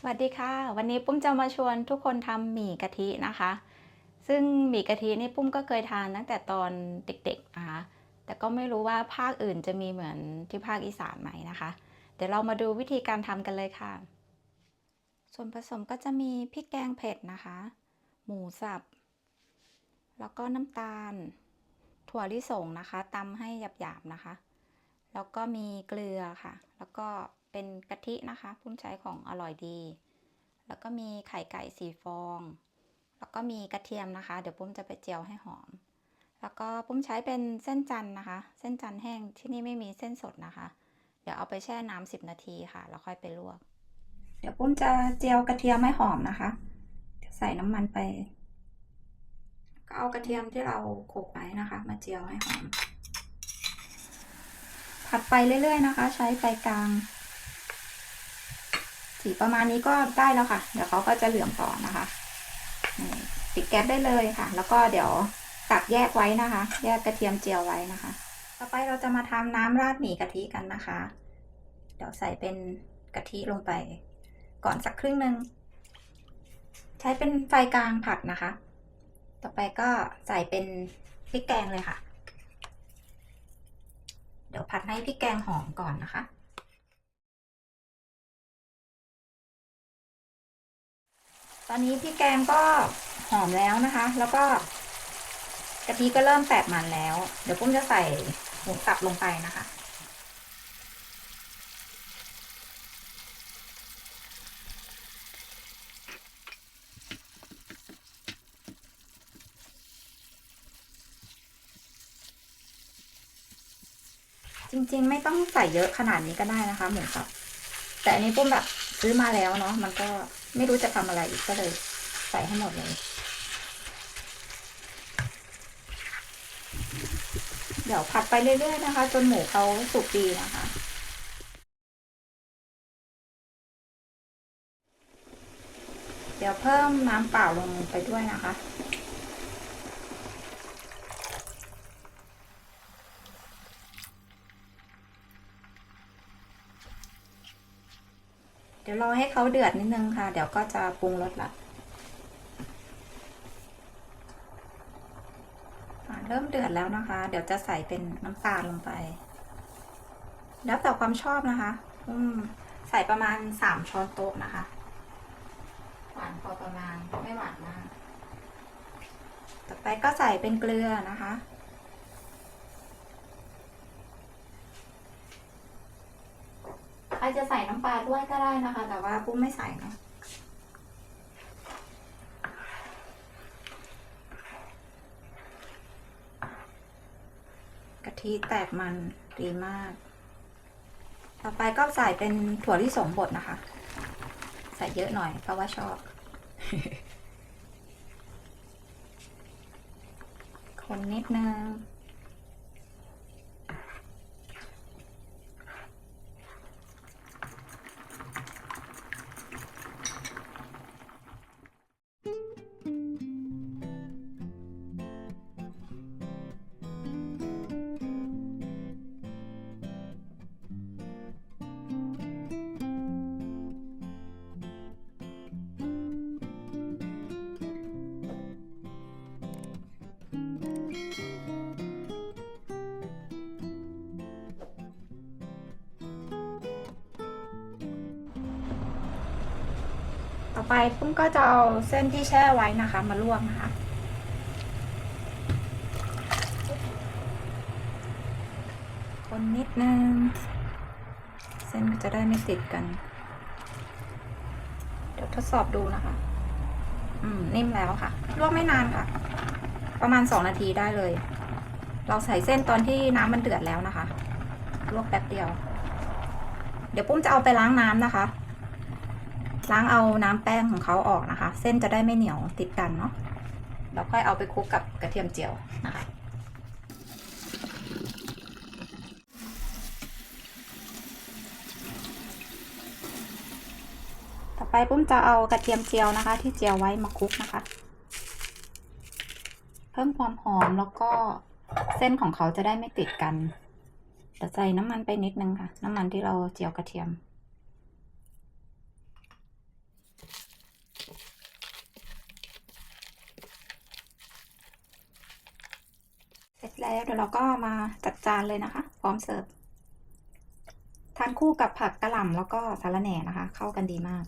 สวัสดีค่ะ วันนี้ปุ้มจะมาชวนทุกคนทำหมี่กะทินะคะ ซึ่งหมี่กะทินี่ปุ้มก็เคยทานตั้งแต่ตอนเด็กๆนะคะแต่ก็ไม่รู้ว่าภาคอื่นจะมีเหมือนที่ภาคอีสานไหมนะคะ เดี๋ยวเรามาดูวิธีการทำกันเลยค่ะ ส่วนผสมก็จะมีพริกแกงเผ็ดนะคะ หมูสับ แล้วก็น้ำตาล ถั่วลิสงนะคะตำให้หยาบๆนะคะ แล้วก็มีเกลือค่ะ แล้วก็ เป็นกะทินะคะปุ้มใช้ของอร่อยดี แล้วก็มีไข่ไก่สีฟอง แล้วก็มีกระเทียมนะคะ เดี๋ยวปุ้มจะไปเจียวให้หอม แล้วก็ปุ้มใช้เป็นเส้นจันนะคะ เส้นจันแห้งที่นี่ไม่มีเส้นสดนะคะ เดี๋ยวเอาไปแช่น้ำสิบนาทีค่ะ แล้วค่อยไปลวก เดี๋ยวปุ้มจะเจียวกระเทียมให้หอมนะคะเดี๋ยวใส่น้ำมันไป ก็เอากระเทียมที่เราโขลกไว้นะคะ มาเจียวให้หอมผัดไปเรื่อย ๆ นะคะ ใช้ไฟกลาง สีประมาณนี้ก็ได้แล้วค่ะ เดี๋ยวเขาก็จะเหลืองต่อนะคะนี่ปิดแก๊สได้เลยค่ะ แล้วก็เดี๋ยวตักแยกไว้นะคะ แยกกระเทียมเจียวไว้นะคะ ต่อไปเราจะมาทำน้ำราดหมี่กะทิกันนะคะ เดี๋ยวใส่เป็นกะทิลงไป ก่อนสักครึ่งหนึ่งใช้เป็นไฟกลางผัดนะคะ ต่อไปก็ใส่เป็นพริกแกงเลยค่ะ เดี๋ยวผัดให้พริกแกงหอมก่อนนะคะ ตอนนี้พริกแกงก็หอมแล้วนะคะ แล้วก็กะทิก็เริ่มแตกมันแล้ว เดี๋ยวปุ้มจะใส่หมูสับลงไปนะคะ จริงๆ ไม่ต้องใส่เยอะขนาดนี้ก็ได้นะคะ หมูสับ แต่อันนี้ปุ้มแบบซื้อมาแล้วเนาะมันก็ ไม่รู้จะทำอะไรอีกก็เลยใส่ให้หมดเลย เดี๋ยวผัดไปเรื่อยๆนะคะ จนหมูเขาสุกดีนะคะเดี๋ยวเพิ่มน้ำเปล่าลงไปด้วยนะคะ ดี๋ยวรอให้เขาเดือดนิดนึงค่ะ เดี๋ยวก็จะปรุงรสละเริ่มเดือดแล้วนะคะ เดี๋ยวจะใส่เป็นน้ำตาลลงไป แล้วแต่ความชอบนะคะ อืม ใส่ประมาณสามช้อนโต๊ะนะคะ หวานพอประมาณไม่หวานมาก ต่อไปก็ใส่เป็นเกลือนะคะ ครจะใส่น้ำปลาด้วยก็ได้นะคะ แต่ว่าปุ้มไม่ใส่เนาะกะทิแตกมันดีมาก ต่อไปก็ใส่เป็นถั่วลิสงบดนะคะ ใส่เยอะหน่อยเพราะว่าชอบ คนนิดนึง ไปปุ้มก็จะเอาเส้นที่แช่ไว้นะคะ มาลวกนะคะ คนนิดนึง เส้นจะได้ไม่ติดกัน เดี๋ยวทดสอบดูนะคะ อืม นิ่มแล้วค่ะ ลวกไม่นานค่ะ ประมาณสองนาทีได้เลย เราใส่เส้นตอนที่น้ำมันเดือดแล้วนะคะ ลวกแป๊บเดียว เดี๋ยวปุ้มจะเอาไปล้างน้ำนะคะ ล้างเอาน้ำแป้งของเขาออกนะคะ เส้นจะได้ไม่เหนียวติดกันเนาะแล้วค่อยเอาไปคลุกกับกระเทียมเจียวนะคะต่อไปปุ้มจะเอากระเทียมเจียวนะคะ ที่เจียวไว้มาคลุกนะคะ เพิ่มความหอมแล้วก็เส้นของเขาจะได้ไม่ติดกันเดี๋ยวใส่น้ำมันไปนิดนึงค่ะ น้ำมันที่เราเจียวกระเทียม แล้วเดี๋ยวเราก็มาจัดจานเลยนะคะพร้อมเสิร์ฟทานคู่กับผักกระหล่ำแล้วก็สาระแหน่นะคะ เข้ากันดีมาก